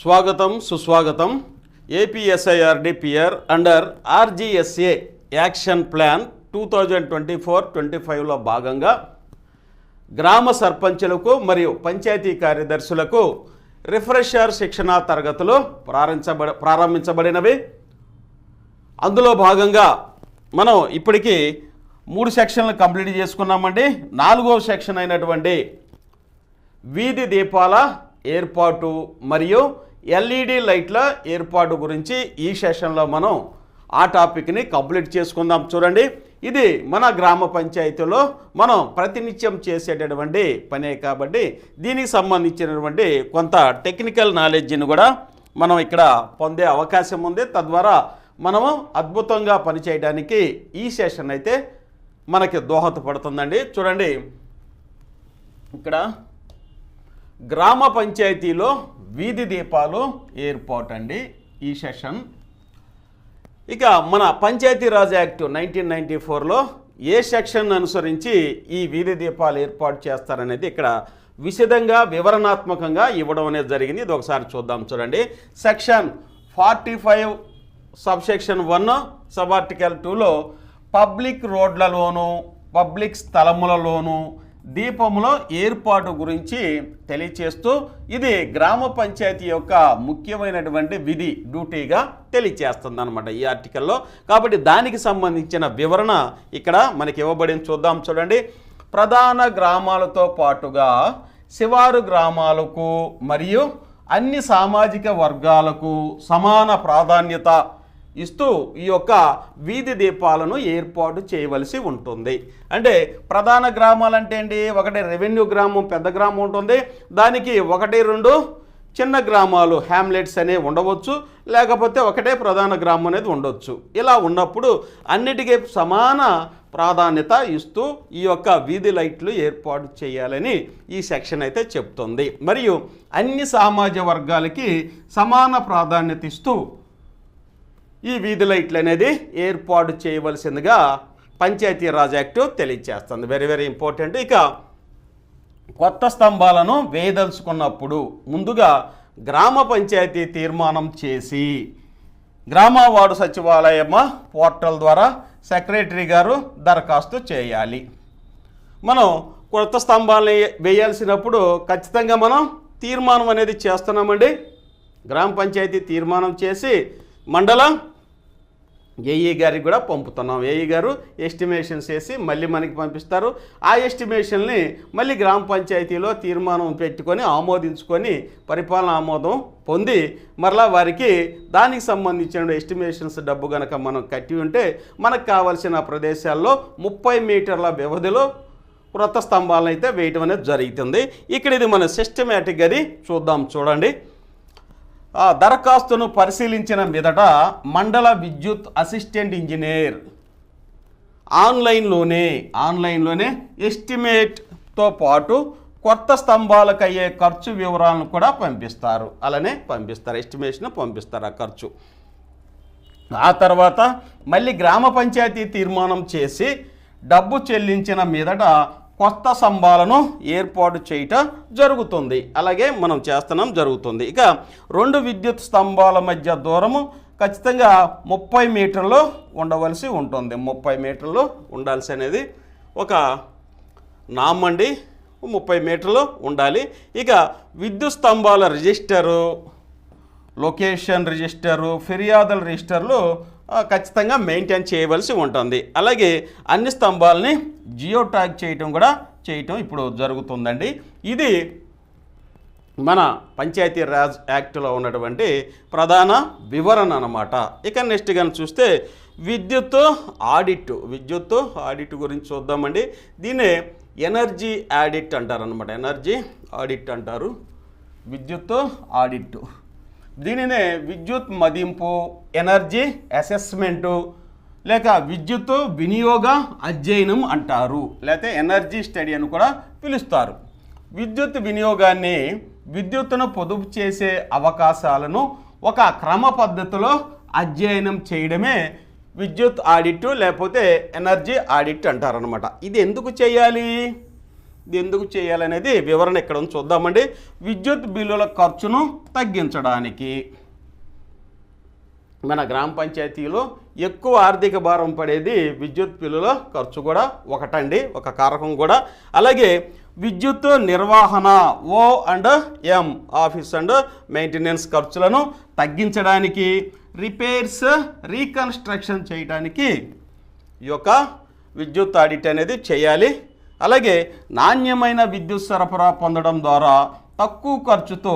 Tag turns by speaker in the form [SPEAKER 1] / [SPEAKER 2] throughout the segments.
[SPEAKER 1] స్వాగతం సుస్వాగతం. APSIRDPR under RGSA action plan two thousand twenty four twenty ఫైవ్లో భాగంగా గ్రామ సర్పంచులకు మరియు పంచాయతీ కార్యదర్శులకు రిఫ్రెషర్ శిక్షణా తరగతులు ప్రారంభించబడ ప్రారంభించబడినవి. అందులో భాగంగా మనం ఇప్పటికీ మూడు సెక్షన్లు కంప్లీట్ చేసుకున్నామండి. నాలుగో సెక్షన్ అయినటువంటి వీధి దీపాల ఏర్పాటు మరియు ఎల్ఈడి లైట్ల ఏర్పాటు గురించి ఈ సెషన్లో మనం ఆ టాపిక్ని కంప్లీట్ చేసుకుందాం. చూడండి ఇది మన గ్రామ పంచాయతీలో మనం ప్రతినిత్యం చేసేటటువంటి పనే కాబట్టి దీనికి సంబంధించినటువంటి కొంత టెక్నికల్ నాలెడ్జ్ని కూడా మనం ఇక్కడ పొందే అవకాశం ఉంది. తద్వారా మనము అద్భుతంగా పనిచేయడానికి ఈ సెషన్ అయితే మనకి దోహదపడుతుందండి. చూడండి ఇక్కడ గ్రామ పంచాయతీలో వీధి దీపాలు ఏర్పాటు అండి ఈ సెషన్. ఇక మన పంచాయతీరాజ్ యాక్ట్ నైన్టీన్ నైంటీ ఫోర్లో ఏ సెక్షన్ అనుసరించి ఈ వీధి దీపాలు ఏర్పాటు చేస్తారనేది ఇక్కడ విశదంగా వివరణాత్మకంగా ఇవ్వడం అనేది జరిగింది. ఇది ఒకసారి చూద్దాం చూడండి. Section forty five sub section one sub article టూలో పబ్లిక్ రోడ్లలోను పబ్లిక్ స్థలములలోను దీపంలో ఏర్పాటు గురించి తెలియచేస్తూ ఇది గ్రామ పంచాయతీ యొక్క ముఖ్యమైనటువంటి విధి డ్యూటీగా తెలియచేస్తుంది అనమాట ఈ ఆర్టికల్లో. కాబట్టి దానికి సంబంధించిన వివరణ ఇక్కడ మనకి ఇవ్వబడింది. చూద్దాం చూడండి. ప్రధాన గ్రామాలతో పాటుగా శివారు గ్రామాలకు మరియు అన్ని సామాజిక వర్గాలకు సమాన ప్రాధాన్యత ఇస్తూ ఈ యొక్క వీధి దీపాలను ఏర్పాటు చేయవలసి ఉంటుంది. అంటే ప్రధాన గ్రామాలు అంటే ఏంటి? ఒకటి రెవెన్యూ గ్రామం పెద్ద గ్రామం ఉంటుంది. దానికి ఒకటి రెండు చిన్న గ్రామాలు హ్యామ్లెట్స్ అనేవి ఉండవచ్చు. లేకపోతే ఒకటే ప్రధాన గ్రామం అనేది ఉండొచ్చు. ఇలా ఉన్నప్పుడు అన్నిటికీ సమాన ప్రాధాన్యత ఇస్తూ ఈ యొక్క వీధి లైట్లు ఏర్పాటు చేయాలని ఈ సెక్షన్ అయితే చెప్తుంది. మరియు అన్ని సామాజిక వర్గాలకి సమాన ప్రాధాన్యత ఇస్తూ ఈ వీధి లైట్లు అనేది ఏర్పాటు చేయవలసిందిగా పంచాయతీరాజ్ యాక్ట్ తెలియజేస్తుంది. వెరీ వెరీ ఇంపార్టెంట్ ఇక కొత్త స్తంభాలను వేయదలుచుకున్నప్పుడు ముందుగా గ్రామ పంచాయతీ తీర్మానం చేసి గ్రామ వార్డు సచివాలయమ పోర్టల్ ద్వారా సెక్రటరీ గారు దరఖాస్తు చేయాలి. మనం కొత్త స్తంభాలని వేయాల్సినప్పుడు ఖచ్చితంగా మనం తీర్మానం అనేది చేస్తున్నామండి. గ్రామ పంచాయతీ తీర్మానం చేసి మండలం ఏఈ గారికి కూడా పంపుతున్నాం. ఏఈ గారు ఎస్టిమేషన్స్ వేసి మళ్ళీ మనకి పంపిస్తారు. ఆ ఎస్టిమేషన్ని మళ్ళీ గ్రామ పంచాయతీలో తీర్మానం పెట్టుకొని ఆమోదించుకొని పరిపాలన ఆమోదం పొంది మరలా వారికి దానికి సంబంధించిన ఎస్టిమేషన్స్ డబ్బు కనుక మనం కట్టి ఉంటే మనకు కావాల్సిన ప్రదేశాల్లో ముప్పై మీటర్ల వ్యవధిలో వృత్త స్తంభాలను అయితే వేయటం అనేది జరుగుతుంది. ఇక్కడ ఇది మన సిస్టమేటిక్ అది చూద్దాం చూడండి. దరఖాస్తును పరిశీలించిన మీదట మండల విద్యుత్ అసిస్టెంట్ ఇంజనీర్ ఆన్లైన్లోనే ఆన్లైన్లోనే ఎస్టిమేట్తో పాటు కొత్త స్తంభాలకు అయ్యే ఖర్చు వివరాలను కూడా పంపిస్తారు. అలానే పంపిస్తారు ఎస్టిమేషన్ పంపిస్తారు ఆ ఖర్చు. ఆ తర్వాత మళ్ళీ గ్రామ పంచాయతీ తీర్మానం చేసి డబ్బు చెల్లించిన మీదట కొత్త స్తంభాలను ఏర్పాటు చేయటం జరుగుతుంది. అలాగే మనం చేస్తున్నాం జరుగుతుంది. ఇక రెండు విద్యుత్ స్తంభాల మధ్య దూరము ఖచ్చితంగా ముప్పై మీటర్లు ఉండవలసి ఉంటుంది. ముప్పై మీటర్లు ఉండాల్సి అనేది ఒక నామండి. ముప్పై మీటర్లు ఉండాలి. ఇక విద్యుత్ స్తంభాల రిజిస్టరు లొకేషన్ రిజిస్టరు ఫిర్యాదుల రిజిస్టర్లు ఖచ్చితంగా మెయింటైన్ చేయవలసి ఉంటుంది. అలాగే అన్ని స్తంభాలని జియో ట్యాగ్ చేయటం కూడా చేయటం ఇప్పుడు జరుగుతుందండి. ఇది మన పంచాయతీ రాజ్ యాక్ట్లో ఉన్నటువంటి ప్రధాన వివరణ అనమాట ఇక నెక్స్ట్ కానీ చూస్తే విద్యుత్ ఆడిట్. విద్యుత్ ఆడిట్ గురించి చూద్దామండి. దీన్ని ఎనర్జీ ఆడిట్ అంటారు అనమాట ఎనర్జీ ఆడిట్ అంటారు. విద్యుత్ ఆడిట్. దీనినే విద్యుత్ మదింపు ఎనర్జీ అసెస్మెంటు లేక విద్యుత్ వినియోగ అధ్యయనం అంటారు. లేకపోతే ఎనర్జీ స్టడీ అని కూడా పిలుస్తారు. విద్యుత్ వినియోగాన్ని విద్యుత్తును పొదుపు చేసే అవకాశాలను ఒక క్రమ పద్ధతిలో అధ్యయనం చేయడమే విద్యుత్ ఆడిట్ లేకపోతే ఎనర్జీ ఆడిట్ అంటారనమాట ఇది ఎందుకు చేయాలి? ఎందుకు చేయాలనేది వివరణ ఇక్కడ చూద్దామండి. విద్యుత్ బిల్లుల ఖర్చును తగ్గించడానికి మన గ్రామ పంచాయతీలో ఎక్కువ ఆర్థిక భారం పడేది విద్యుత్ బిల్లుల ఖర్చు కూడా ఒకటండి. ఒక కారకం కూడా. అలాగే విద్యుత్ నిర్వహణ O and M office and maintenance ఖర్చులను తగ్గించడానికి రిపేర్స్ రీకన్స్ట్రక్షన్ చేయడానికి ఈ యొక్క విద్యుత్ ఆడిట్ అనేది చేయాలి. అలాగే నాణ్యమైన విద్యుత్ సరఫరా పొందడం ద్వారా తక్కువ ఖర్చుతో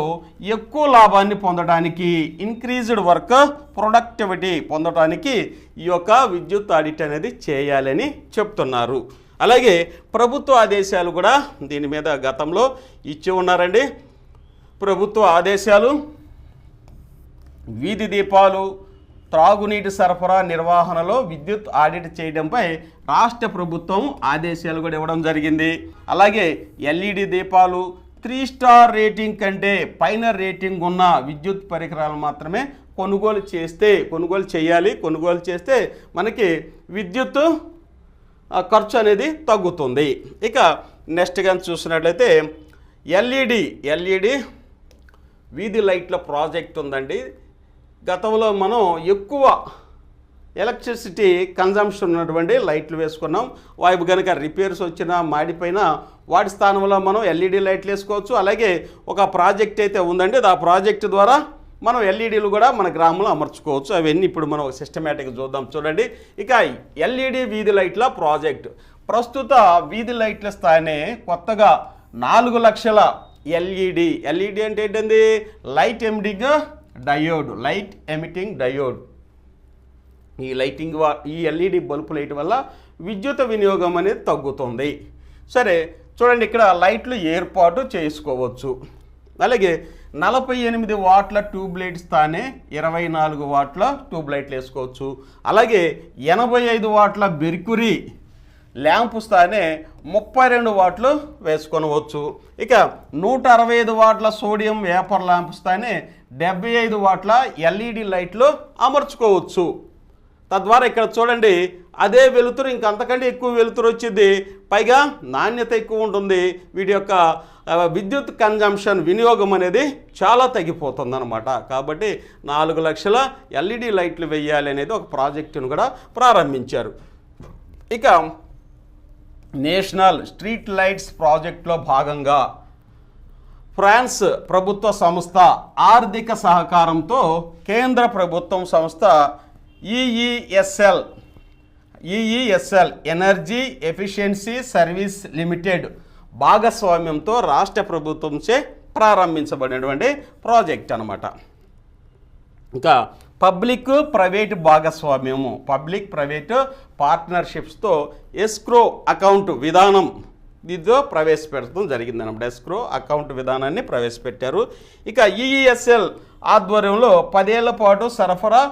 [SPEAKER 1] ఎక్కువ లాభాన్ని పొందడానికి ఇంక్రీజ్డ్ వర్క్ ప్రొడక్టివిటీ పొందడానికి ఈ యొక్క విద్యుత్ ఆడిట్ అనేది చేయాలని చెప్తున్నారు. అలాగే ప్రభుత్వ ఆదేశాలు కూడా దీని మీద గతంలో ఇచ్చి ఉన్నారండి. ప్రభుత్వ ఆదేశాలు వీధి దీపాలు త్రాగునీటి సరఫరా నిర్వహణలో విద్యుత్ ఆడిట్ చేయడంపై రాష్ట్ర ప్రభుత్వం ఆదేశాలు కూడా ఇవ్వడం జరిగింది. అలాగే ఎల్ఈడి దీపాలు త్రీ స్టార్ రేటింగ్ కంటే పైన రేటింగ్ ఉన్న విద్యుత్ పరికరాలు మాత్రమే కొనుగోలు చేస్తే కొనుగోలు చేయాలి కొనుగోలు చేస్తే మనకి విద్యుత్ ఖర్చు అనేది తగ్గుతుంది. ఇక నెక్స్ట్ కానీ చూసినట్లయితే ఎల్ఈడి ఎల్ఈడి వీధి లైట్ల ప్రాజెక్ట్ ఉందండి. గతంలో మనం ఎక్కువ ఎలక్ట్రిసిటీ కన్జంప్షన్ ఉన్నటువంటి లైట్లు వేసుకున్నాం. వైపు కనుక రిపేర్స్ వచ్చినా మాడిపోయినా వాటి స్థానంలో మనం ఎల్ఈడి లైట్లు వేసుకోవచ్చు. అలాగే ఒక ప్రాజెక్ట్ అయితే ఉందండి. ఆ ప్రాజెక్ట్ ద్వారా మనం ఎల్ఈడీలు కూడా మన గ్రామంలో అమర్చుకోవచ్చు. అవన్నీ ఇప్పుడు మనం సిస్టమేటిక్గా చూద్దాం. చూడండి. ఇక ఎల్ఈడి వీధి లైట్ల ప్రాజెక్ట్. ప్రస్తుత వీధి లైట్ల స్థాయినే కొత్తగా నాలుగు లక్షల ఎల్ఈడి ఎల్ఈడి అంటే ఏంటండి? Light ending diode light emitting diode. ఈ లైటింగ్ వా ఈ ఎల్ఈడి బల్బు లైట్ వల్ల విద్యుత్ వినియోగం అనేది తగ్గుతుంది. సరే చూడండి ఇక్కడ లైట్లు ఏర్పాటు చేసుకోవచ్చు. అలాగే నలభై ఎనిమిది వాట్ల ట్యూబ్ లైట్స్ తానే ఇరవై నాలుగు వాట్ల ట్యూబ్ లైట్లు వేసుకోవచ్చు. అలాగే ఎనభై ఐదు వాట్ల బెర్కురీ ల్యాంప్స్ తానే ముప్పై రెండు వాట్లు వేసుకొనవచ్చు. ఇక నూట అరవై ఐదు వాట్ల సోడియం వేపర్ ల్యాంప్స్ తానే డెబ్బై ఐదు వాట్ల ఎల్ఈడి లైట్లు అమర్చుకోవచ్చు. తద్వారా ఇక్కడ చూడండి అదే వెలుతురు ఇంకంతకంటే ఎక్కువ వెలుతురు వచ్చింది. పైగా నాణ్యత ఎక్కువ ఉంటుంది. వీటి యొక్క విద్యుత్ కన్జంప్షన్ వినియోగం అనేది చాలా తగ్గిపోతుంది అనమాట కాబట్టి నాలుగు లక్షల ఎల్ఈడి లైట్లు వేయాలి అనేది ఒక ప్రాజెక్టును కూడా ప్రారంభించారు. ఇక నేషనల్ స్ట్రీట్ లైట్స్ ప్రాజెక్ట్లో భాగంగా ఫ్రాన్స్ ప్రభుత్వ సంస్థ ఆర్థిక సహకారంతో కేంద్ర ప్రభుత్వం సంస్థ EESL EESL energy efficiency service limited భాగస్వామ్యంతో రాష్ట్ర ప్రభుత్వంచే ప్రారంభించబడినటువంటి ప్రాజెక్ట్ అనమాట ఇంకా పబ్లిక్ ప్రైవేట్ భాగస్వామ్యము పబ్లిక్ ప్రైవేట్ పార్ట్నర్షిప్స్తో ఎస్క్రో అకౌంట్ విధానం దీంతో ప్రవేశపెట్టడం జరిగింది అన్నమాట ఎస్క్రో అకౌంట్ విధానాన్ని ప్రవేశపెట్టారు. ఇక ఈఈఎస్ఎల్ ఆధ్వర్యంలో పదేళ్ళ పాటు సరఫరా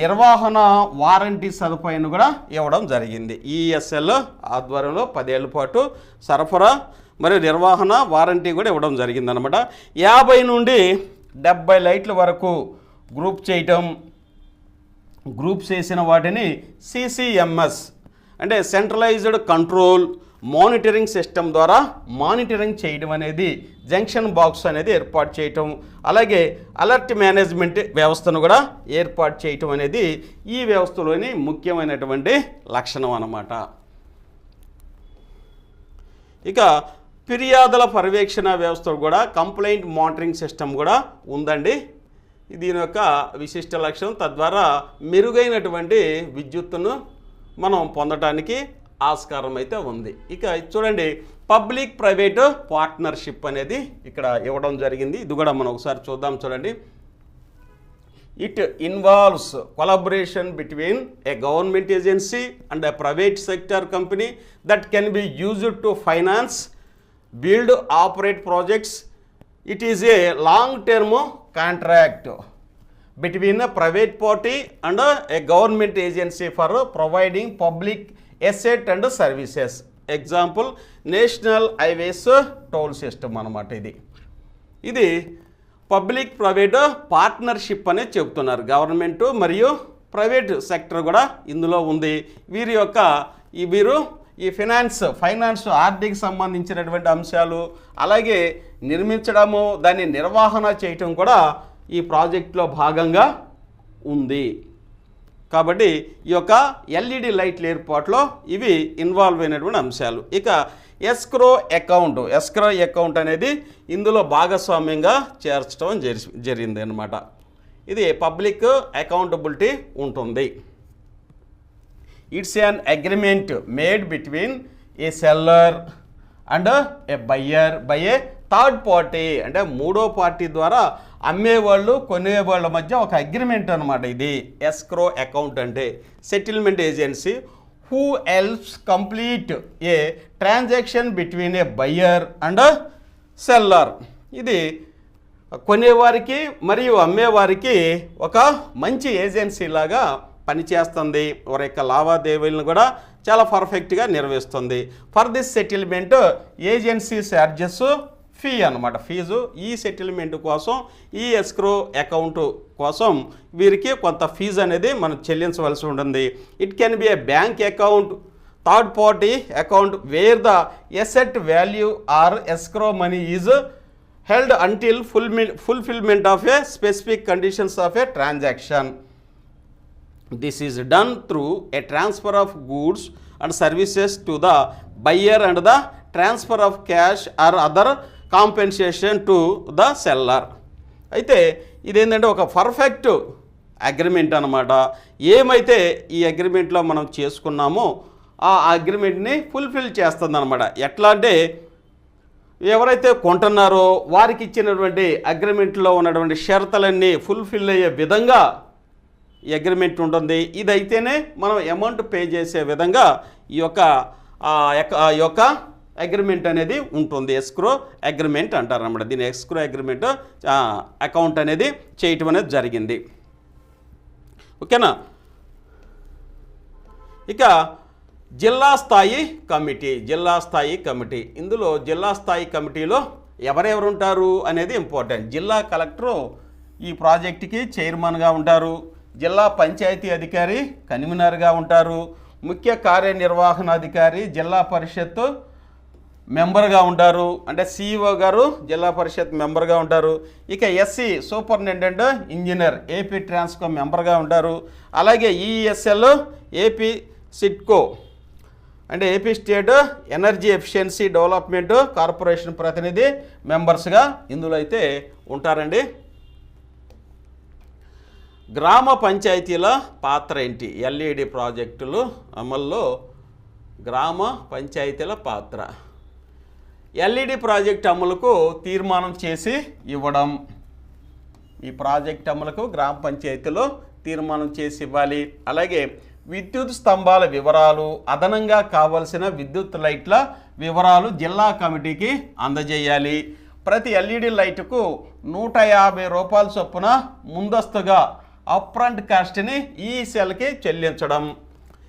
[SPEAKER 1] నిర్వహణ వారంటీ సదుపాయాన్ని కూడా ఇవ్వడం జరిగింది. ఈఎస్ఎల్ ఆధ్వర్యంలో పదేళ్ళ పాటు సరఫరా మరియు నిర్వహణ వారంటీ కూడా ఇవ్వడం జరిగింది అనమాట యాభై నుండి డెబ్బై లైట్ల వరకు గ్రూప్ చేయటం గ్రూప్ చేసిన వాటిని సిసిఎంఎస్ అంటే సెంట్రలైజ్డ్ కంట్రోల్ మానిటరింగ్ సిస్టమ్ ద్వారా మానిటరింగ్ చేయడం అనేది జంక్షన్ బాక్స్ అనేది ఏర్పాటు చేయటం అలాగే అలర్ట్ మేనేజ్మెంట్ వ్యవస్థను కూడా ఏర్పాటు చేయటం అనేది ఈ వ్యవస్థలోని ముఖ్యమైనటువంటి లక్షణం అన్నమాట. ఇక ఫిర్యాదుల పర్యవేక్షణ వ్యవస్థ కూడా కంప్లైంట్ మానిటరింగ్ సిస్టమ్ కూడా ఉందండి. దీని యొక్క విశిష్ట లక్ష్యం తద్వారా మెరుగైనటువంటి విద్యుత్తును మనం పొందటానికి ఆస్కారం అయితే ఉంది. ఇక చూడండి పబ్లిక్ ప్రైవేట్ పార్ట్నర్షిప్ అనేది ఇక్కడ ఇవ్వడం జరిగింది. ఇది కూడా మనం ఒకసారి చూద్దాం చూడండి. It involves collaboration between a government agency and a private sector company that can be used to finance build operate projects it is a long term contract between a private party and a government agency for providing public asset and services example national highways toll system అన్నమాట ఇది. ఇది public private partnership అనే చెప్తున్నారు government మరియు private sector కూడా ఇందులో ఉంది. వీరి యొక్క ఈ వీరు ఈ ఫినాన్స్ ఫైనాన్స్ ఆర్థిక సంబంధించినటువంటి అంశాలు అలాగే నిర్మించడము దాన్ని నిర్వహణ చేయటం కూడా ఈ ప్రాజెక్ట్లో భాగంగా ఉంది. కాబట్టి ఈ యొక్క ఎల్ఈడి లైట్ల ఏర్పాటులో ఇవి ఇన్వాల్వ్ అయినటువంటి అంశాలు. ఇక ఎస్క్రో అకౌంట్ ఎస్క్రో అకౌంట్ అనేది ఇందులో భాగస్వామ్యంగా చేర్చడం జరి జరిగింది అనమాట ఇది పబ్లిక్ అకౌంటబిలిటీ ఉంటుంది. It's an agreement made between a seller and a buyer by a third party అంటే మూడో పార్టీ ద్వారా అమ్మేవాళ్ళు కొనేవాళ్ళ మధ్య ఒక అగ్రిమెంట్ అనమాట ఇది. ఎస్క్రో అకౌంట్ అంటే settlement agency who helps complete a transaction between a buyer and seller ఇది కొనేవారికి మరియు అమ్మేవారికి ఒక మంచి ఏజెన్సీ లాగా పనిచేస్తుంది. వారి యొక్క లావాదేవీలను కూడా చాలా పర్ఫెక్ట్గా నిర్వహిస్తుంది. For this settlement agency charges fee అనమాట ఫీజు ఈ సెటిల్మెంట్ కోసం ఈ ఎస్క్రో అకౌంట్ కోసం వీరికి కొంత ఫీజు అనేది మనం చెల్లించవలసి ఉంటుంది. It can be a bank account third party account where the asset value are escrow money is held until ఫుల్మి fulfilment of a specific conditions of a transaction this is done through a transfer of goods and services to the buyer and the transfer of cash or other compensation to the seller అయితే ఇదేంటంటే ఒక perfect agreement అనమాట ఏమైతే ఈ అగ్రిమెంట్లో మనం చేసుకున్నామో ఆ అగ్రిమెంట్ని fulfil చేస్తుంది అనమాట ఎట్లా అంటే ఎవరైతే కొంటున్నారో వారికి ఇచ్చినటువంటి అగ్రిమెంట్లో ఉన్నటువంటి షరతులన్నీ ఫుల్ఫిల్ అయ్యే విధంగా ఈ అగ్రిమెంట్ ఉంటుంది. ఇదైతేనే మనం అమౌంట్ పే చేసే విధంగా ఈ యొక్క ఈ యొక్క అగ్రిమెంట్ అనేది ఉంటుంది. ఎస్క్రో అగ్రిమెంట్ అంటారు అనమాట దీని ఎస్క్రో అగ్రిమెంట్ అకౌంట్ అనేది చేయటం అనేది జరిగింది. ఓకేనా? ఇక జిల్లా స్థాయి కమిటీ జిల్లా స్థాయి కమిటీ. ఇందులో జిల్లా స్థాయి కమిటీలో ఎవరెవరు ఉంటారు అనేది ఇంపార్టెంట్. జిల్లా కలెక్టరు ఈ ప్రాజెక్టుకి చైర్మన్గా ఉంటారు. జిల్లా పంచాయతీ అధికారి కన్వీనర్గా ఉంటారు. ముఖ్య కార్యనిర్వహణాధికారి జిల్లా పరిషత్తు మెంబర్గా ఉంటారు. అంటే సిఇఓ గారు జిల్లా పరిషత్ మెంబర్గా ఉంటారు. ఇక SE superintendent engineer AP Transco మెంబర్గా ఉంటారు. అలాగే ఈఎస్ఎల్ ఏపీ సిట్కో అంటే AP state energy efficiency development corporation ప్రతినిధి మెంబర్స్గా ఇందులో అయితే ఉంటారండి. గ్రామ పంచాయతీల పాత్ర ఏంటి? ఎల్ఈడి ప్రాజెక్టులు అమల్లో గ్రామ పంచాయతీల పాత్ర. ఎల్ఈడి ప్రాజెక్ట్ అమలుకు తీర్మానం చేసి ఇవ్వడం. ఈ ప్రాజెక్ట్ అమలుకు గ్రామ పంచాయతీలో తీర్మానం చేసి ఇవ్వాలి. అలాగే విద్యుత్ స్తంభాల వివరాలు అదనంగా కావలసిన విద్యుత్ లైట్ల వివరాలు జిల్లా కమిటీకి అందజేయాలి. ప్రతి ఎల్ఈడి లైట్కు నూట యాభై రూపాయల చొప్పున ముందస్తుగా అప్రంట్ కాస్ట్ని ఈ సెల్కి చెల్లించడం.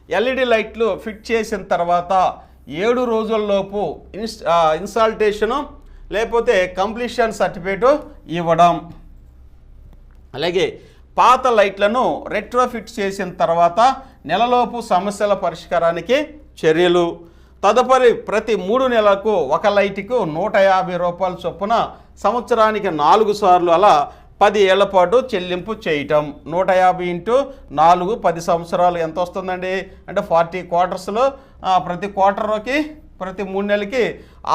[SPEAKER 1] ఎల్ఈడి లైట్లు ఫిట్ చేసిన తర్వాత ఏడు రోజుల్లోపు ఇన్స్ ఆ, ఇన్స్టాల్టేషను లేకపోతే కంప్లీషన్ సర్టిఫికేటు ఇవ్వడం. అలాగే పాత లైట్లను రెట్రోఫిట్ చేసిన తర్వాత నెలలోపు సమస్యల పరిష్కారానికి చర్యలు. తదుపరి ప్రతి మూడు నెలలకు ఒక లైట్కు నూట యాభై రూపాయల చొప్పున సంవత్సరానికి నాలుగు సార్లు అలా పది ఏళ్ళ పాటు చెల్లింపు చేయటం. నూట యాభై ఇంటూ నాలుగు పది సంవత్సరాలు ఎంత వస్తుందండి? అంటే ఫార్టీ క్వార్టర్స్లో ప్రతి క్వార్టర్కి ప్రతి మూడు నెలలకి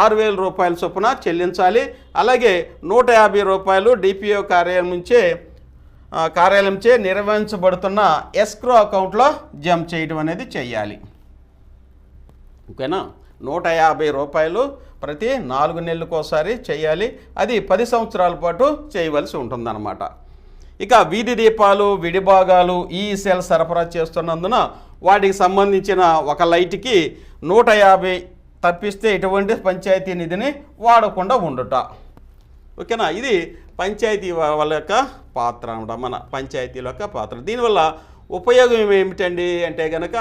[SPEAKER 1] ఆరు వేల రూపాయల చొప్పున చెల్లించాలి. అలాగే నూట యాభై రూపాయలు డిపిఓ కార్యాలయం నుంచే కార్యాలయంచే నిర్వహించబడుతున్న ఎస్క్రో అకౌంట్లో జమ చేయడం అనేది చేయాలి. ఓకేనా? నూట యాభై రూపాయలు ప్రతి నాలుగు నెలలకోసారి చేయాలి. అది పది సంవత్సరాల పాటు చేయవలసి ఉంటుందన్నమాట. ఇక వీధి దీపాలు విడిభాగాలు ఈ సెల్ సరఫరా చేస్తున్నందున వాటికి సంబంధించిన ఒక లైట్కి నూట యాభై తప్పిస్తే ఎటువంటి పంచాయతీ నిధిని వాడకుండా ఉండుట. ఓకేనా? ఇది పంచాయతీ వాళ్ళ యొక్క పాత్ర అనమాట మన పంచాయతీల యొక్క పాత్ర. దీనివల్ల ఉపయోగం ఏమిటండి అంటే కనుక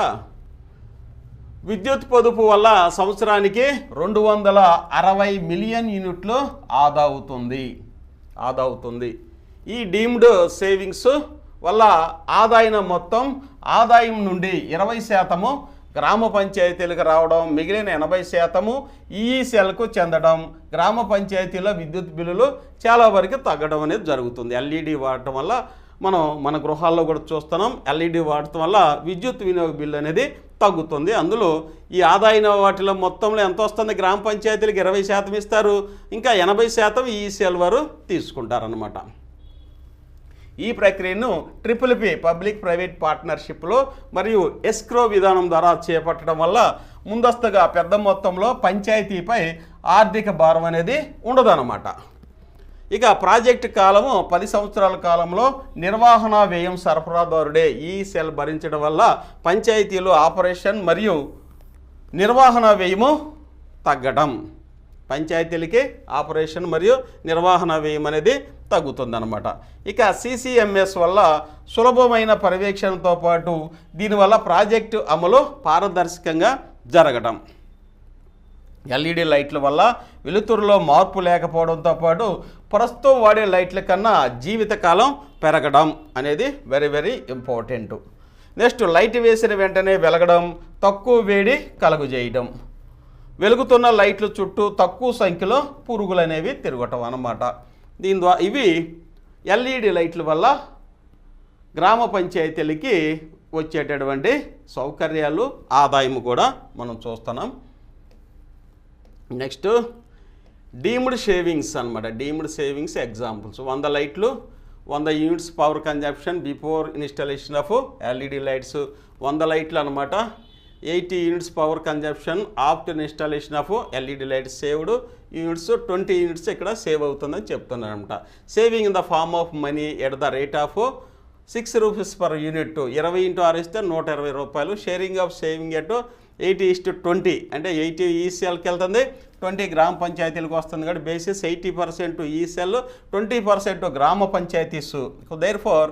[SPEAKER 1] విద్యుత్ పొదుపు వల్ల సంవత్సరానికి రెండు వందల అరవై మిలియన్ యూనిట్లు ఆదా అవుతుంది. ఆదా అవుతుంది. ఈ డీమ్డ్ సేవింగ్స్ వల్ల ఆదాయం మొత్తం ఆదాయం నుండి ఇరవై శాతము గ్రామ పంచాయతీలకు రావడం మిగిలిన ఎనభై శాతము ఈఈసీలకు చెందడం గ్రామ పంచాయతీలో విద్యుత్ బిల్లులు చాలా వరకు తగ్గడం అనేది జరుగుతుంది. ఎల్ఈడి వాడటం వల్ల మనం మన గృహాల్లో కూడా చూస్తున్నాం. ఎల్ఈడి వాడటం వల్ల విద్యుత్ వినియోగ బిల్లు అనేది తగ్గుతుంది. అందులో ఈ ఆదాయ వాటిలో మొత్తంలో ఎంత వస్తుంది? గ్రామ పంచాయతీలకు ఇరవై శాతం ఇస్తారు. ఇంకా ఎనభై శాతం ఈసీఎల్ వారు తీసుకుంటారనమాట ఈ ప్రక్రియను ట్రిపుల్ పి పబ్లిక్ ప్రైవేట్ పార్ట్నర్షిప్లో మరియు ఎస్క్రో విధానం ద్వారా చేపట్టడం వల్ల ముందస్తుగా పెద్ద మొత్తంలో పంచాయతీపై ఆర్థిక భారం అనేది ఉండదన్నమాట. ఇక ప్రాజెక్టు కాలము పది సంవత్సరాల కాలంలో నిర్వహణ వ్యయం సరఫరాదారుడే ఈ సెల్ భరించడం వల్ల పంచాయతీలు ఆపరేషన్ మరియు నిర్వహణ వ్యయము తగ్గడం పంచాయతీలకి ఆపరేషన్ మరియు నిర్వహణ వ్యయం అనేది తగ్గుతుందన్నమాట. ఇక సిసిఎంఎస్ వల్ల సులభమైన పర్యవేక్షణతో పాటు దీనివల్ల ప్రాజెక్టు అమలు పారదర్శకంగా జరగడం ఎల్ఈడి లైట్ల వల్ల వెలుతురులో మార్పు లేకపోవడంతో పాటు ప్రస్తుతం వాడే లైట్ల కన్నా జీవితకాలం పెరగడం అనేది very very important. Next light వేసిన వెంటనే వెలగడం తక్కువ వేడి కలుగజేయడం వెలుగుతున్న లైట్ల చుట్టూ తక్కువ సంఖ్యలో పురుగులు అనేవి తిరగటం అన్నమాట. దీని ద్వారా ఇవి ఎల్ఈడి లైట్ల వల్ల గ్రామ పంచాయతీలకి వచ్చేటటువంటి సౌకర్యాలు ఆదాయం కూడా మనం చూస్తున్నాం. నెక్స్ట్ డీమ్డ్ షేవింగ్స్ అనమాట డీమ్డ్ సేవింగ్స్ ఎగ్జాంపుల్స్. వంద లైట్లు వంద units power consumption before installation of LED lights. వంద లైట్లు అనమాట eighty units power consumption after installation of LED lights saved units. Twenty units ఇక్కడ సేవ్ అవుతుందని చెప్తున్నారనమాట saving in the form of money at the rate of six rupees per unit. ఇరవై into ఆరు ఇస్తే నూట ఇరవై రూపాయలు. Sharing of saving at eighty is to twenty. అంటే ఎయిటీ ఈసీఎల్కి వెళ్తుంది ట్వంటీ గ్రామ పంచాయతీలకు వస్తుంది కాబట్టి basis eighty percent ECL twenty percent గ్రామ పంచాయతీస్. దేర్ ఫోర్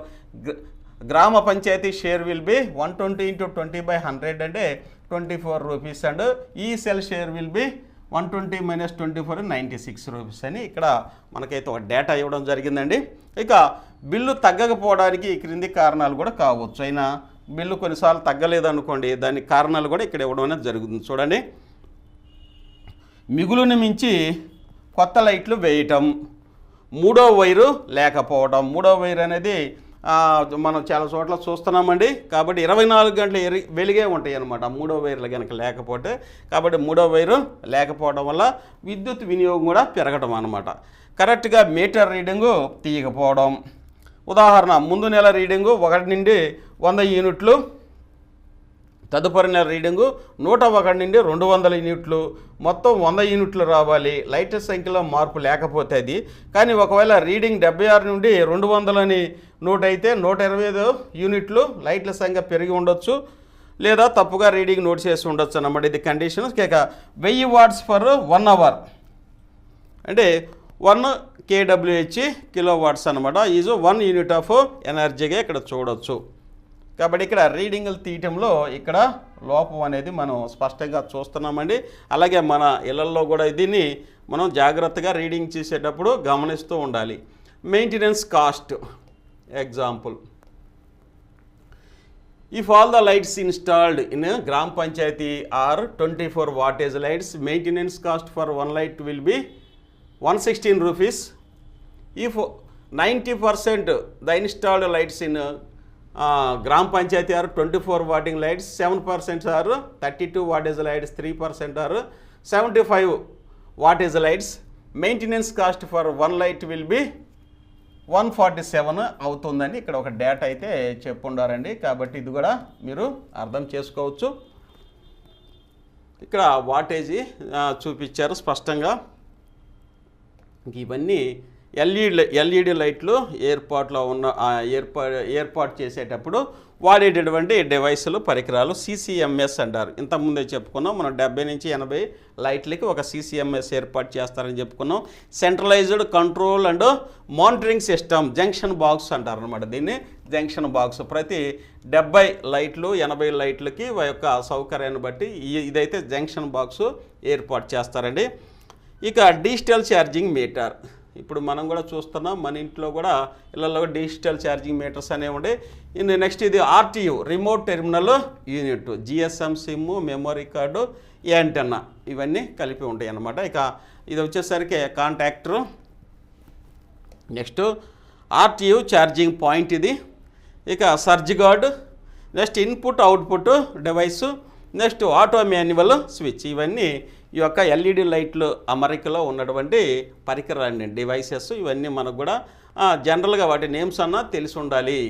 [SPEAKER 1] గ్రామ panchayat share will be one twenty into twenty by hundred అంటే twenty four rupees and ECL share will be one twenty minus twenty four ninety six rupees అని ఇక్కడ మనకైతే ఒక data ఇవ్వడం జరిగిందండి. ఇక బిల్లు తగ్గకపోవడానికి ఈ క్రింది కారణాలు కూడా కావచ్చు. అయినా బిల్లు కొన్నిసార్లు తగ్గలేదు అనుకోండి దానికి కారణాలు కూడా ఇక్కడ ఇవ్వడం అనేది జరుగుతుంది. చూడండి. మిగులుని మించి కొత్త లైట్లు వేయటం మూడో వైరు లేకపోవడం మూడో వైర్ అనేది మనం చాలా చోట్ల చూస్తున్నామండి. కాబట్టి ఇరవై నాలుగు గంటలు ఎరి వెలిగే ఉంటాయి అన్నమాట. మూడో వైర్లు కనుక లేకపోతే కాబట్టి మూడో వైరు లేకపోవడం వల్ల విద్యుత్ వినియోగం కూడా పెరగడం అనమాట కరెక్ట్గా మీటర్ రీడింగు తీయకపోవడం. ఉదాహరణ ముందు నెల రీడింగు ఒకటి నుండి వంద యూనిట్లు. తదుపరి నెల రీడింగు నూట ఒకటి నుండి రెండు వందల యూనిట్లు. మొత్తం వంద యూనిట్లు రావాలి. లైట్ల సంఖ్యలో మార్పు లేకపోతే అది. కానీ ఒకవేళ రీడింగ్ డెబ్బై ఆరు నుండి రెండు వందలని నూట అయితే నూట ఇరవై ఐదు యూనిట్లు లైట్ల సంఖ్య పెరిగి ఉండొచ్చు. లేదా తప్పుగా రీడింగ్ నోట్ చేసి ఉండొచ్చు అన్నమాట. ఇది కండిషన్ కేక వెయ్యి వాట్స్ ఫర్ వన్ అవర్. అంటే వన్ కేడబ్ల్యూహెచ్ కిలో వాట్స్ అనమాట ఈజ్ వన్ యూనిట్ ఆఫ్ ఎనర్జీగా ఇక్కడ చూడొచ్చు. కాబట్టి ఇక్కడ రీడింగ్లు తీయటంలో ఇక్కడ లోపం అనేది మనం స్పష్టంగా చూస్తున్నామండి. అలాగే మన ఇళ్ళలో కూడా దీన్ని మనం జాగ్రత్తగా రీడింగ్ చేసేటప్పుడు గమనిస్తూ ఉండాలి. Maintenance cost example if all the lights installed in గ్రామ panchayat are twenty four wattage lights maintenance cost for one light will be one sixteen rupees if ninety percent the installed lights in గ్రామ panchayat are twenty four warding lights seven percent are thirty two wattage lights three percent are seventy five wattage lights. Maintenance cost for one light will be one forty seven అవుతుందని ఇక్కడ ఒక data అయితే చెప్పుండారండి. కాబట్టి ఇది కూడా మీరు అర్థం చేసుకోవచ్చు. ఇక్కడ వాటేజీ చూపించారు స్పష్టంగా. ఇవన్నీ ఎల్ఈడి ఎల్ఈడి లైట్లు ఏర్పాట్లో ఉన్న ఏర్పా ఏర్పాటు చేసేటప్పుడు వాడేటటువంటి డివైసులు పరికరాలు సిసిఎంఎస్ అంటారు. ఇంతకుముందే చెప్పుకున్నాం మనం డెబ్బై నుంచి ఎనభై లైట్లకి ఒక సిసిఎంఎస్ ఏర్పాటు చేస్తారని చెప్పుకున్నాం. Centralized control and monitoring system junction box అంటారు అనమాట దీన్ని. Junction box. ప్రతి డెబ్బై లైట్లు ఎనభై లైట్లకి యొక్క సౌకర్యాన్ని బట్టి ఇదైతే జంక్షన్ బాక్స్ ఏర్పాటు చేస్తారండి. ఇక డిజిటల్ ఛార్జింగ్ మీటర్. ఇప్పుడు మనం కూడా చూస్తున్నాం మన ఇంట్లో కూడా ఇళ్ళలో డిజిటల్ ఛార్జింగ్ మీటర్స్ అనేవి ఉండే. నెక్స్ట్ ఇది RTU remote terminal unit GSM SIM memory card antenna ఇవన్నీ కలిపి ఉంటాయి అన్నమాట. ఇక ఇది వచ్చేసరికి contactor. Next RTU charging point ఇది. ఇక surge guard next input output device next auto manual switch ఇవన్నీ ఈ యొక్క ఎల్ఈడి లైట్లు అమరికలో ఉన్నటువంటి పరికరాలండి డివైసెస్ ఇవన్నీ మనకు కూడా జనరల్గా వాటి నేమ్స్ అన్నా తెలిసి ఉండాలి.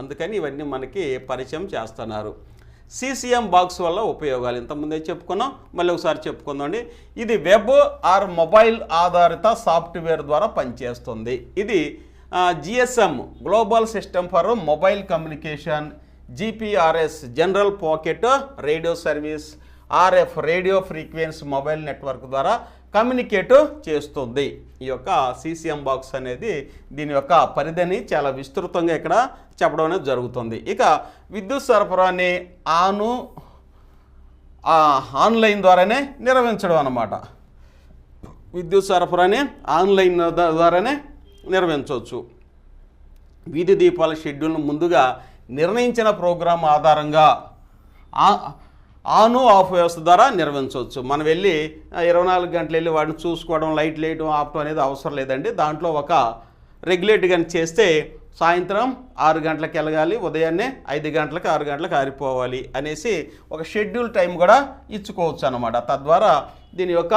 [SPEAKER 1] అందుకని ఇవన్నీ మనకి పరిచయం చేస్తున్నారు. సీసీఎం బాక్స్ వల్ల ఉపయోగాలు ఇంతకుముందే చెప్పుకున్నాం మళ్ళీ ఒకసారి చెప్పుకుందామండి. ఇది వెబ్ ఆర్ మొబైల్ ఆధారిత సాఫ్ట్వేర్ ద్వారా పనిచేస్తుంది. ఇది GSM global system for mobile communication GPRS general packet radio service RF radio frequency mobile network ద్వారా కమ్యూనికేట్ చేస్తుంది. ఈ యొక్క సీసీఎం బాక్స్ అనేది దీని యొక్క పరిధిని చాలా విస్తృతంగా ఇక్కడ చెప్పడం అనేది జరుగుతుంది. ఇక విద్యుత్ సరఫరాని ఆను ఆన్లైన్ ద్వారానే నిర్వహించడం అన్నమాట. విద్యుత్ సరఫరాని ఆన్లైన్ ద్వారానే నిర్వహించవచ్చు. వీధి దీపాల షెడ్యూల్ను ముందుగా నిర్ణయించిన ప్రోగ్రాం ఆధారంగా ఆన్ ఆఫ్ వ్యవస్థ ద్వారా నిర్వహించవచ్చు. మనం వెళ్ళి ఇరవై నాలుగు గంటలు వెళ్ళి వాటిని చూసుకోవడం లైట్ వేయడం ఆపటం అనేది అవసరం లేదండి. దాంట్లో ఒక రెగ్యులేట్ కానీ చేస్తే సాయంత్రం ఆరు గంటలకు వెళ్ళగాలి ఉదయాన్నే ఐదు గంటలకు ఆరు గంటలకు ఆరిపోవాలి అనేసి ఒక షెడ్యూల్ టైం కూడా ఇచ్చుకోవచ్చు అనమాట తద్వారా దీని యొక్క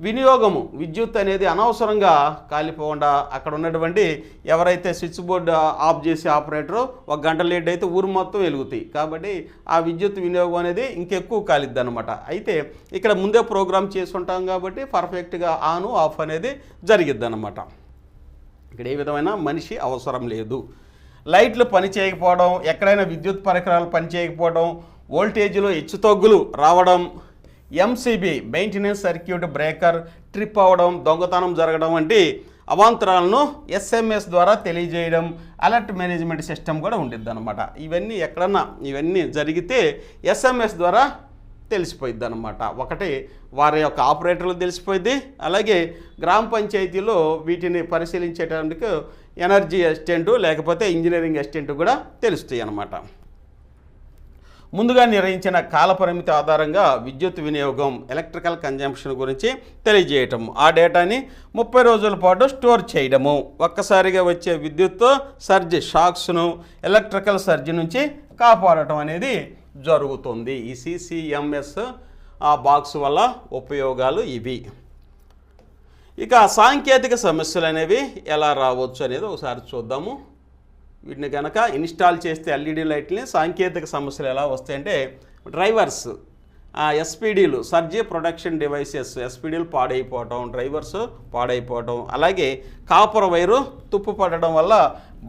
[SPEAKER 1] వినియోగము విద్యుత్ అనేది అనవసరంగా కాలిపోకుండా అక్కడ ఉన్నటువంటి ఎవరైతే స్విచ్ బోర్డు ఆఫ్ చేసే ఆపరేటరో ఒక గంట లేట్ అయితే ఊరు మొత్తం వెలుగుతాయి. కాబట్టి ఆ విద్యుత్ వినియోగం అనేది ఇంకెక్కువ కాలిద్ది అనమాట అయితే ఇక్కడ ముందే ప్రోగ్రామ్ చేసుకుంటాం కాబట్టి పర్ఫెక్ట్గా ఆను ఆఫ్ అనేది జరిగిద్ది అనమాట ఇక్కడ ఏ విధమైన మనిషి అవసరం లేదు. లైట్లు పని చేయకపోవడం ఎక్కడైనా విద్యుత్ పరికరాలు పని చేయకపోవడం వోల్టేజ్లో హెచ్చుతగ్గులు రావడం MCB maintenance circuit breaker trip అవ్వడం దొంగతనం జరగడం వంటి అవాంతరాలను ఎస్ఎంఎస్ ద్వారా తెలియజేయడం అలర్ట్ మేనేజ్మెంట్ సిస్టమ్ కూడా ఉండిద్ది అనమాట ఇవన్నీ ఎక్కడన్నా ఇవన్నీ జరిగితే ఎస్ఎంఎస్ ద్వారా తెలిసిపోయిద్ది అనమాట ఒకటి వారి యొక్క ఆపరేటర్లు తెలిసిపోయింది అలాగే గ్రామ పంచాయతీలో వీటిని పరిశీలించేటందుకు ఎనర్జీ అసిస్టెంటు లేకపోతే ఇంజనీరింగ్ అసిస్టెంట్ కూడా తెలుస్తాయి అన్నమాట ముందుగా నిర్ణయించిన కాలపరిమితి ఆధారంగా విద్యుత్ వినియోగం ఎలక్ట్రికల్ కన్జంప్షన్ గురించి తెలియజేయటం. ఆ డేటాని ముప్పై రోజుల పాటు స్టోర్ చేయడము. ఒక్కసారిగా వచ్చే విద్యుత్ సర్జ్ షాక్స్ను ఎలక్ట్రికల్ సర్జ్ నుంచి కాపాడటం అనేది జరుగుతుంది. ఈ సిసిఎంఎస్ ఆ బాక్స్ వల్ల ఉపయోగాలు ఇవి. ఇక సాంకేతిక సమస్యలు అనేవి ఎలా రావచ్చు అనేది ఒకసారి చూద్దాము. వీటిని కనుక ఇన్స్టాల్ చేస్తే ఎల్ఈడి లైట్ని సాంకేతిక సమస్యలు ఎలా వస్తాయంటే డ్రైవర్స్ ఎస్పీడీలు సర్జీ ప్రొడక్షన్ డివైసెస్ ఎస్పీడీలు పాడైపోవటం డ్రైవర్స్ పాడైపోవటం అలాగే కాపర్ వైరు తుప్పు పడడం వల్ల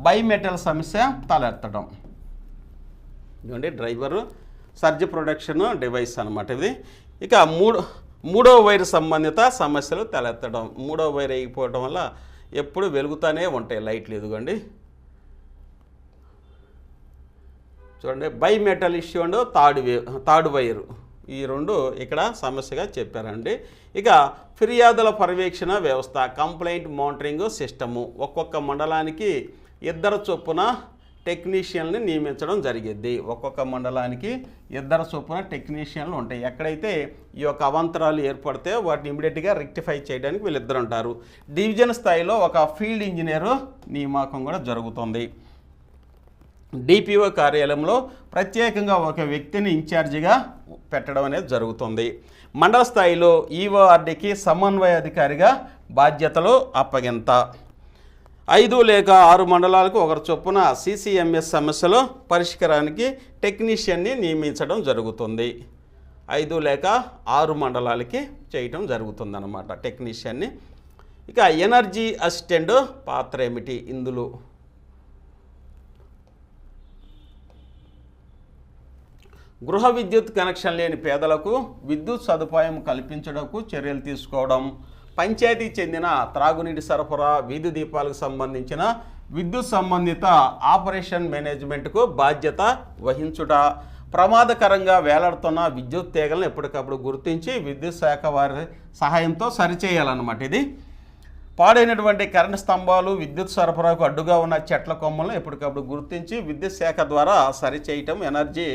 [SPEAKER 1] బైమెటల్ సమస్య తలెత్తడం ఇదిగోండి డ్రైవరు సర్జీ ప్రొడక్షన్ డివైస్ అనమాట ఇది. ఇక మూడు మూడో వైర్ సంబంధిత సమస్యలు తలెత్తడం మూడో వైర్ అయిపోవడం వల్ల ఎప్పుడు వెలుగుతూనే ఉంటాయి లైట్లు ఎదుగండి చూడండి. Bimetal issue and third way wire. ఈ రెండు ఇక్కడ సమస్యగా చెప్పారండి. ఇక ఫిర్యాదుల పర్యవేక్షణ వ్యవస్థ కంప్లైంట్ మానిటరింగ్ సిస్టము. ఒక్కొక్క మండలానికి ఇద్దరు చొప్పున టెక్నీషియన్ని నియమించడం జరిగిద్ది. ఒక్కొక్క మండలానికి ఇద్దరు చొప్పున టెక్నీషియన్లు ఉంటాయి. ఎక్కడైతే ఈ యొక్క అవాంతరాలు ఏర్పడితే వాటిని ఇమీడియట్గా రెక్టిఫై చేయడానికి వీళ్ళిద్దరు ఉంటారు. డివిజన్ స్థాయిలో ఒక ఫీల్డ్ ఇంజనీరు నియామకం కూడా జరుగుతుంది. డిపిఓ కార్యాలయంలో ప్రత్యేకంగా ఒక వ్యక్తిని ఇన్ఛార్జిగా పెట్టడం అనేది జరుగుతుంది. మండల స్థాయిలో ఈఓఆర్డీకి సమన్వయ అధికారిగా బాధ్యతలు అప్పగింత. ఐదు లేక ఆరు మండలాలకు ఒకరు చొప్పున సిసిఎంఎస్ సమస్యలు పరిష్కారానికి టెక్నీషియన్ని నియమించడం జరుగుతుంది. ఐదు లేక ఆరు మండలాలకి చేయటం జరుగుతుందన్నమాట టెక్నీషియన్ని. ఇక ఎనర్జీ అసిస్టెంట్ పాత్ర ఏమిటి ఇందులో? గృహ విద్యుత్ కనెక్షన్ లేని పేదలకు విద్యుత్ సదుపాయం కల్పించడకు చర్యలు తీసుకోవడం పంచాయతీ చెందిన త్రాగునీటి సరఫరా వీధి దీపాలకు సంబంధించిన విద్యుత్ సంబంధిత ఆపరేషన్ మేనేజ్మెంట్కు బాధ్యత వహించుట ప్రమాదకరంగా వేలాడుతున్న విద్యుత్ తీగలను ఎప్పటికప్పుడు గుర్తించి విద్యుత్ శాఖ వారి సహాయంతో సరిచేయాలన్నమాట ఇది. పాడైనటువంటి కరెంటు స్తంభాలు విద్యుత్ సరఫరాకు అడ్డుగా ఉన్న చెట్ల కొమ్మలను ఎప్పటికప్పుడు గుర్తించి విద్యుత్ శాఖ ద్వారా సరిచేయటం ఎనర్జీ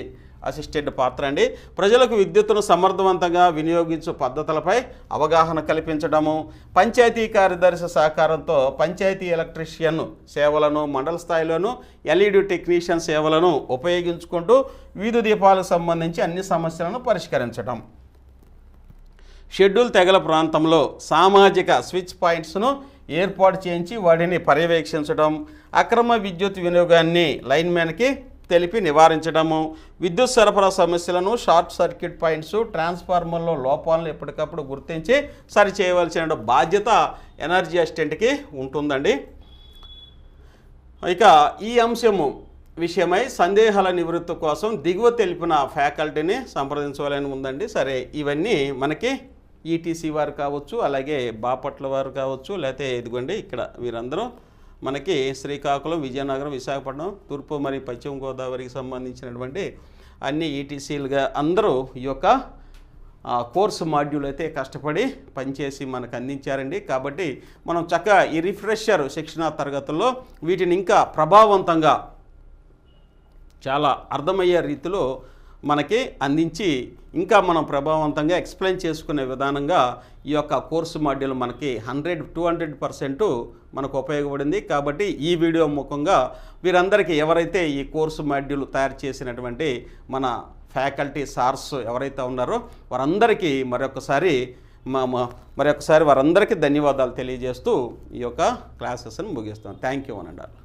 [SPEAKER 1] అసిస్టెంట్ పాత్ర అండి. ప్రజలకు విద్యుత్తును సమర్థవంతంగా వినియోగించు పద్ధతులపై అవగాహన కల్పించడము పంచాయతీ కార్యదర్శి సహకారంతో పంచాయతీ ఎలక్ట్రీషియన్ సేవలను మండల స్థాయిలోను ఎల్ఈడి టెక్నీషియన్ సేవలను ఉపయోగించుకుంటూ వీధి దీపాలకు సంబంధించి అన్ని సమస్యలను పరిష్కరించడం షెడ్యూల్ తెగల ప్రాంతంలో సామాజిక స్విచ్ పాయింట్స్ను ఏర్పాటు చేయించి వాటిని పర్యవేక్షించడం అక్రమ విద్యుత్ వినియోగాన్ని లైన్మెన్కి తెలిపి నివారించడము విద్యుత్ సరఫరా సమస్యలను షార్ట్ సర్క్యూట్ పాయింట్స్ ట్రాన్స్ఫార్మర్లో లోపాలను ఎప్పటికప్పుడు గుర్తించి సరి చేయవలసిన బాధ్యత ఎనర్జీ అసిస్టెంట్కి ఉంటుందండి. ఇక ఈ అంశము విషయమై సందేహాల నివృత్తి కోసం దిగువ తెలిపిన ఫ్యాకల్టీని సంప్రదించవాలని ఉందండి. సరే ఇవన్నీ మనకి ఈటీసీ వారు కావచ్చు అలాగే బాపట్ల వారు కావచ్చు లేకపోతే ఇదిగోండి ఇక్కడ వీరందరూ మనకి శ్రీకాకుళం విజయనగరం విశాఖపట్నం తూర్పు మరియు పశ్చిమ గోదావరికి సంబంధించినటువంటి అన్ని ఈటీసీలుగా అందరూ ఈ యొక్క కోర్సు మాడ్యూల్ అయితే కష్టపడి పనిచేసి మనకు అందించారండి. కాబట్టి మనం చక్కగా ఈ రిఫ్రెషర్ శిక్షణా తరగతుల్లో వీటిని ఇంకా ప్రభావవంతంగా చాలా అర్థమయ్యే రీతిలో మనకి అందించి ఇంకా మనం ప్రభావవంతంగా ఎక్స్ప్లెయిన్ చేసుకునే విధానంగా ఈ యొక్క కోర్సు మాడ్యూల్ మనకి హండ్రెడ్ టూ హండ్రెడ్ పర్సెంట్ మనకు ఉపయోగపడింది. కాబట్టి ఈ వీడియో ముఖంగా వీరందరికీ ఎవరైతే ఈ కోర్సు మాడ్యూల్ తయారు చేసినటువంటి మన ఫ్యాకల్టీ సార్స్ ఎవరైతే ఉన్నారో వారందరికీ మరొకసారి మా మరొకసారి వారందరికీ ధన్యవాదాలు తెలియజేస్తూ ఈ యొక్క క్లాసెస్ని ముగిస్తాం. థ్యాంక్ యూ అనండి